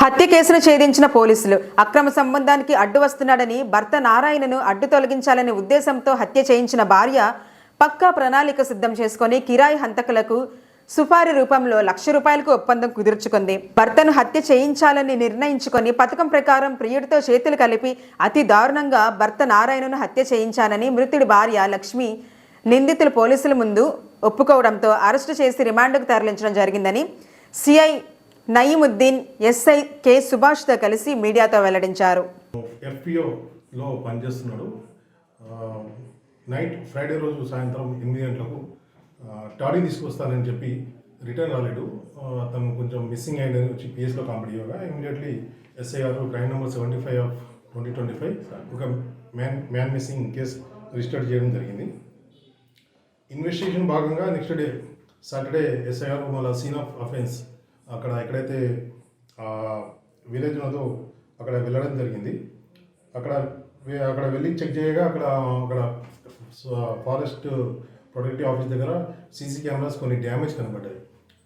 హత్య కేసును ఛేదించిన పోలీసులు. అక్రమ సంబంధానికి అడ్డు వస్తున్నాడని భర్త నారాయణను అడ్డు తొలగించాలనే ఉద్దేశంతో హత్య చేయించిన భార్య పక్కా ప్రణాళిక సిద్ధం చేసుకొని కిరాయి హంతకులకు సుపారీ రూపంలో లక్ష రూపాయలకు ఒప్పందం కుదుర్చుకుంది. భర్తను హత్య చేయించాలని నిర్ణయించుకొని పథకం ప్రకారం ప్రియుడితో చేతులు కలిపి అతి దారుణంగా భర్త నారాయణను హత్య చేయించానని మృతుడి భార్య లక్ష్మి నిందితులు పోలీసుల ముందు ఒప్పుకోవడంతో అరెస్టు చేసి రిమాండ్కు తరలించడం జరిగిందని సిఐ నయీముద్దీన్ ఎస్ఐ కె సుభాష్తో కలిసి మీడియాతో వెల్లడించారు. ఎఫ్పిఓలో పనిచేస్తున్నాడు. నైట్ ఫ్రైడే రోజు సాయంత్రం ఎనిమిది గంటలకు టాడీ తీసుకొస్తానని చెప్పి రిటర్న్ రాలేడు. తను అతను కొంచెం మిస్సింగ్ అయిందని వచ్చి పిఎస్లో కంప్లీట్ ఇవ్వగా ఇమీడియట్లీ ఎస్ఐ గారు crime number seventy five of twenty twenty five ఒక man man missing case register చేయడం జరిగింది. ఇన్వెస్టిగేషన్ భాగంగా నెక్స్ట్ డే సాటర్డే ఎస్ఐ గారు మళ్ళీ సీన్ ఆఫ్ అఫెన్స్ అక్కడ ఎక్కడైతే విలేజ్ ఉన్నదో అక్కడ వెళ్ళడం జరిగింది. అక్కడ అక్కడ వెళ్ళి చెక్ చేయగా అక్కడ అక్కడ ఫారెస్ట్ ప్రొటెక్టివ్ ఆఫీస్ దగ్గర సీసీ కెమెరాస్ కొన్ని డ్యామేజ్ కనబడ్డాయి.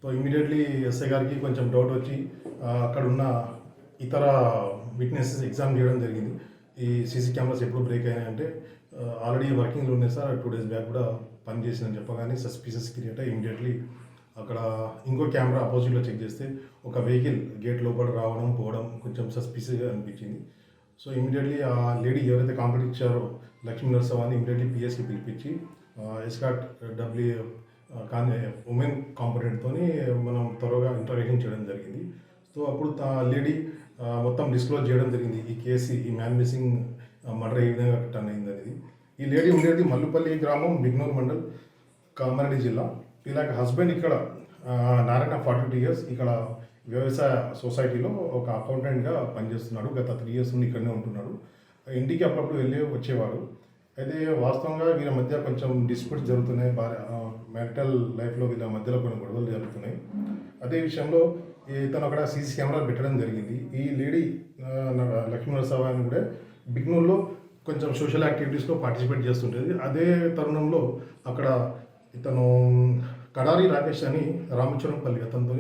సో ఇమీడియట్లీ ఎస్ఐ గారికి కొంచెం డౌట్ వచ్చి అక్కడ ఉన్న ఇతర విట్నెసెస్ ఎగ్జామ్ చేయడం జరిగింది. ఈ సీసీ కెమెరాస్ ఎప్పుడు బ్రేక్ అయ్యాయంటే ఆల్రెడీ వర్కింగ్లో ఉన్నాయి సార్ టూ డేస్ బ్యాక్ కూడా పనిచేసిందని చెప్పగానే సస్పీసెస్ క్రియేట్ అయ్యి ఇమీడియట్లీ అక్కడ ఇంకో కెమెరా అపోజిట్లో చెక్ చేస్తే ఒక వెహికల్ గేట్ లోపల రావడం పోవడం కొంచెం సస్పీసియస్గా అనిపించింది. సో ఇమీడియట్లీ ఆ లేడీ ఎవరైతే కాంప్లీట్ ఇచ్చారో లక్ష్మీ నరసవాన్ని ఇమీడియట్లీ పిఎస్కి పిలిపించి ఎస్కాట్ డబ్ల్యూ కానీ ఉమెన్ కాంపిటెంట్తో మనం త్వరగా ఇంటరాక్షన్ చేయడం జరిగింది. సో అప్పుడు ఆ లేడీ మొత్తం డిస్క్లోజ్ చేయడం జరిగింది. ఈ కేసు ఈ మ్యాన్ మిస్సింగ్ మర్డర్ ఏ విధంగా టర్న్ అయింది అనేది ఈ లేడీ ఉండేది మల్లుపల్లి గ్రామం బిగ్నూర్ మండల్ కామారెడ్డి జిల్లా. ఇలాగ హస్బెండ్ ఇక్కడ నారాయణ ఫార్టీ టూ ఇయర్స్ ఇక్కడ వ్యవసాయ సొసైటీలో ఒక అకౌంటెంట్గా పనిచేస్తున్నాడు. గత త్రీ ఇయర్స్ నుండి ఇక్కడనే ఉంటున్నాడు. ఇంటికి అప్పుడప్పుడు వెళ్ళి వచ్చేవాడు. అయితే వాస్తవంగా వీళ్ళ మధ్య కొంచెం డిస్ప్యూట్స్ జరుగుతున్నాయి. భార్య మెంటల్ లైఫ్లో వీళ్ళ మధ్యలో కొన్ని గొడవలు జరుగుతున్నాయి. అదే విషయంలో ఇతను అక్కడ సీసీ కెమెరాలు పెట్టడం జరిగింది. ఈ లేడీ లక్ష్మీనరసావు అని కూడా బిగ్నూర్లో కొంచెం సోషల్ యాక్టివిటీస్లో పార్టిసిపేట్ చేస్తుంటుంది. అదే తరుణంలో అక్కడ ఇతను కడారి రాకేష్ అని రామచరణపల్లి అతనితో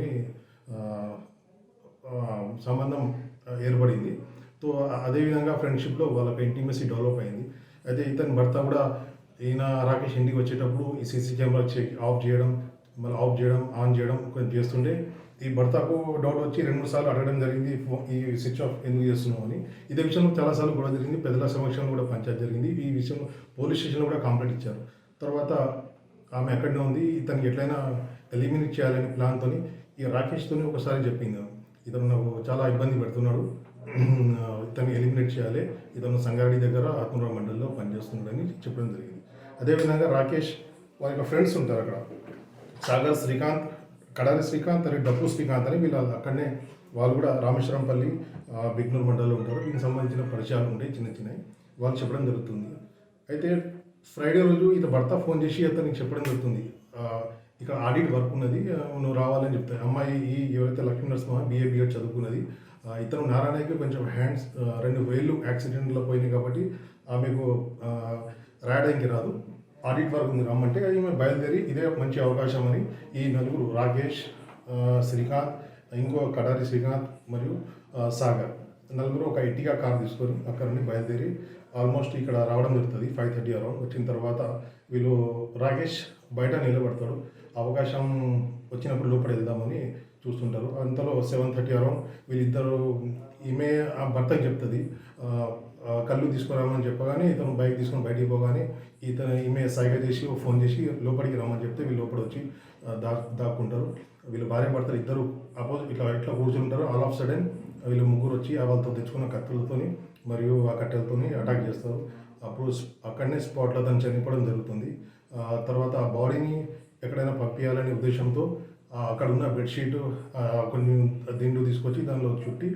సంబంధం ఏర్పడింది. సో అదేవిధంగా ఫ్రెండ్షిప్లో వాళ్ళకి ఇంటిమసీ డెవలప్ అయింది. అయితే ఇతని భర్త కూడా ఈయన రాకేష్ ఇంటికి వచ్చేటప్పుడు ఈ సీసీ కెమెరా చెక్ ఆఫ్ చేయడం మళ్ళీ ఆఫ్ చేయడం ఆన్ చేయడం కొంచెం చేస్తుండే ఈ భర్తకు డౌట్ వచ్చి రెండు మూడు సార్లు అడగడం జరిగింది ఈ స్విచ్ ఆఫ్ ఎందుకు చేస్తున్నావు అని. ఇదే విషయంలో చాలాసార్లు గొడవ జరిగింది పెద్దల సమక్షంలో కూడా పంచాయతీ జరిగింది. ఈ విషయంలో పోలీస్ స్టేషన్లో కూడా కంప్లైంట్ ఇచ్చారు. తర్వాత ఆమె ఎక్కడనే ఉంది ఇతనికి ఎట్లయినా ఎలిమినేట్ చేయాలని ప్లాన్తో ఈ రాకేష్తోనే ఒకసారి చెప్పింది. ఇతను నాకు చాలా ఇబ్బంది పెడుతున్నాడు. ఇతన్ని ఎలిమినేట్ చేయాలి. ఇతను సంగారెడ్డి దగ్గర ఆత్మరావు మండలిలో పనిచేస్తున్నాడని చెప్పడం జరిగింది. అదేవిధంగా రాకేష్ వారి యొక్క ఫ్రెండ్స్ ఉంటారు అక్కడ. సాగర్ శ్రీకాంత్ కడారి శ్రీకాంత్ అని డబ్బు శ్రీకాంత్ అని వీళ్ళు అక్కడనే వాళ్ళు కూడా రామేశ్వరంపల్లి బిగ్నూర్ మండలిలో ఉంటారు. దీనికి సంబంధించిన పరిచయాలు ఉంటాయి చిన్న చిన్నవి. వాళ్ళు చెప్పడం జరుగుతుంది. అయితే ఫ్రైడే రోజు ఇత భర్త ఫోన్ చేసి అతనికి చెప్పడం జరుగుతుంది. ఇక్కడ ఆడిట్ వర్క్ ఉన్నది. నువ్వు రావాలని చెప్తాయి అమ్మాయి ఈ ఎవరైతే లక్ష్మీ నరసింహ బిఏ బిఎడ్ చదువుకున్నది ఇతను నారాయణకి కొంచెం హ్యాండ్స్ రెండు వేళ్ళు యాక్సిడెంట్లో పోయినాయి కాబట్టి ఆమెకు రాయడానికి రాదు. ఆడిట్ వర్క్ ఉంది రమ్మంటే ఈమె బయలుదేరి ఇదే మంచి అవకాశం అని ఈ నలుగురు రాకేష్ శ్రీకాంత్ ఇంకో కడారి శ్రీకాంత్ మరియు సాగర్. నలుగురు ఒక ఎట్టిగా కార్ తీసుకొని అక్కడ నుండి బయలుదేరి ఆల్మోస్ట్ ఇక్కడ రావడం జరుగుతుంది ఫైవ్ థర్టీ అరౌండ్ వచ్చిన తర్వాత వీళ్ళు రాకేష్ బయట నిలబడతాడు. అవకాశం వచ్చినప్పుడు లోపల వెళ్దామని చూస్తుంటారు. అంతలో సెవెన్ థర్టీ అరౌండ్ వీళ్ళిద్దరు ఈమె ఆ భర్తకి చెప్తుంది కళ్ళు తీసుకురామని చెప్పగానే ఇతను బైక్ తీసుకొని బయటికి పోగానే ఇతను ఈమె సైగ చేసి ఫోన్ చేసి లోపలికి రమ్మని చెప్తే వీళ్ళు లోపల వచ్చి దా దాక్కుంటారు. వీళ్ళు భార్య భర్తలు ఇద్దరు అపోజిట్ ఇట్లా ఇట్లా కూర్చుంటారు. ఆల్ ఆఫ్ సడన్ వీళ్ళు ముగ్గురు వచ్చి వాళ్ళతో తెచ్చుకున్న కత్తులతోని మరియు ఆ కట్టెలతోని అటాక్ చేస్తారు. అప్పుడు అక్కడనే స్పాట్లో అతను చనిపోవడం జరుగుతుంది. తర్వాత ఆ బాడీని ఎక్కడైనా పంపించాలనే ఉద్దేశంతో అక్కడ ఉన్న బెడ్షీట్ కొన్ని దిండు తీసుకొచ్చి దానిలో చుట్టి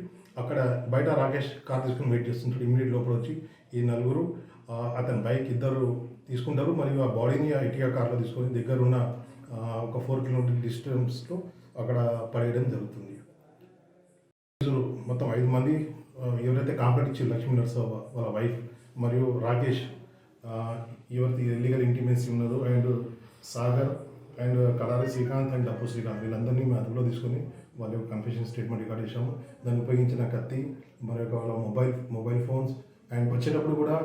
అక్కడ బయట రాకేష్ కార్ తీసుకుని వెయిట్ చేస్తుంటాడు. ఇమీడియట్ లోపల వచ్చి ఈ నలుగురు అతని బైక్ ఇద్దరు తీసుకుంటారు. మరియు ఆ బాడీని ఆ ఇటికా కార్లో తీసుకొని దగ్గర ఉన్న ఒక ఫోర్ కిలోమీటర్ డిస్టెన్స్లో అక్కడ పడేయడం జరుగుతుంది. మొత్తం ఐదు మంది ఎవరైతే కాంప్లైంట్ ఇచ్చి లక్ష్మీ నరసవ వాళ్ళ వైఫ్ మరియు రాకేష్ ఎవరి ఎవరికి ఇల్లీగల్ ఇంటిమెన్సీ ఉన్నదో and Sagar and Kadari Srikanth and డబ్బు శ్రీకాంత్ వీళ్ళందరినీ మేము అదుపులో తీసుకొని వాళ్ళ యొక్క కన్ఫెషన్ స్టేట్మెంట్ రికార్డ్ చేశాము. దాన్ని ఉపయోగించిన కత్తి మరి యొక్క వాళ్ళ మొబైల్ మొబైల్ ఫోన్స్ అండ్ వచ్చేటప్పుడు కూడా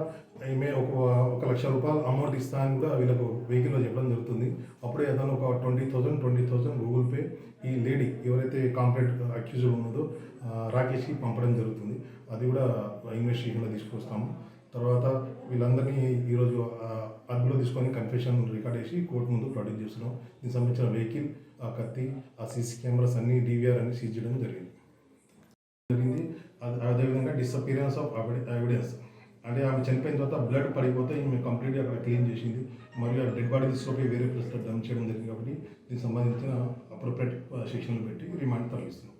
ఈమె ఒక ఒక లక్ష రూపాయలు అమౌంట్ ఇస్తా అని కూడా వీళ్ళకు వెహికల్లో చెప్పడం జరుగుతుంది. అప్పుడే అతను ఒక twenty thousand twenty thousand Google Pay ఈ లేడీ ఎవరైతే కాంప్లైంట్ అక్యూజ్డ్ ఉన్నదో రాకేష్కి పంపడం జరుగుతుంది. అది కూడా ఇన్వెస్టిగేషన్లో తీసుకొస్తాము. తర్వాత వీళ్ళందరినీ ఈరోజు ఆ, అదుపులో తీసుకొని కన్ఫెషన్ రికార్డ్ చేసి కోర్టు ముందు ప్రొడ్యూస్ చేస్తున్నాం. దీనికి సంబంధించిన వెహికల్ ఆ కత్తి ఆ సీసీ కెమెరాస్ అన్ని డీవీఆర్ అన్ని సీజ్ చేయడం జరిగింది. జరిగింది. అదే- అదేవిధంగా డిసపిరియన్స్ ఆఫ్ ఎవిడెన్స్ అంటే ఆమె చనిపోయిన తర్వాత బ్లడ్ పడిపోతే ఈమె కంప్లీట్గా అక్కడ క్లీన్ చేసింది. మరియు ఆ డెడ్ బాడీ తీసుకుపోయి వేరే ప్లేస్లో డంప్ చేయడం జరిగింది కాబట్టి దీనికి సంబంధించిన అప్రోప్రియట్ uh, సెక్షన్లు పెట్టి రిమాండ్ తరలిస్తున్నాం.